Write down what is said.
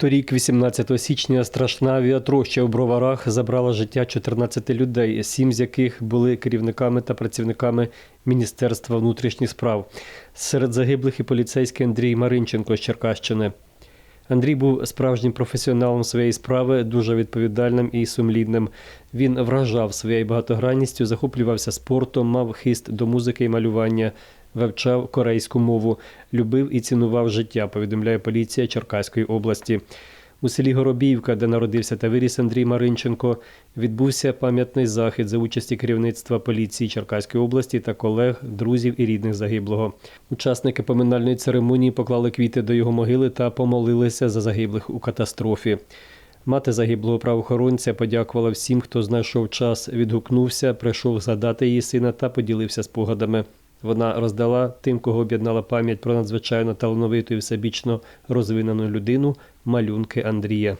Торік, 18 січня, страшна авіатроща у Броварах забрала життя 14 людей, сім з яких були керівниками та працівниками Міністерства внутрішніх справ. Серед загиблих і поліцейський Андрій Маринченко з Черкащини. Андрій був справжнім професіоналом своєї справи, дуже відповідальним і сумлінним. Він вражав своєю багатогранністю, захоплювався спортом, мав хист до музики і малювання, вивчав корейську мову, любив і цінував життя, повідомляє поліція Черкаської області. У селі Горобіївка, де народився та виріс Андрій Маринченко, відбувся пам'ятний захід за участі керівництва поліції Черкаської області та колег, друзів і рідних загиблого. Учасники поминальної церемонії поклали квіти до його могили та помолилися за загиблих у катастрофі. Мати загиблого правоохоронця подякувала всім, хто знайшов час, відгукнувся, прийшов згадати її сина та поділився спогадами. Вона роздала тим, кого об'єднала пам'ять про надзвичайно талановиту і всебічно розвинену людину малюнки Андрія.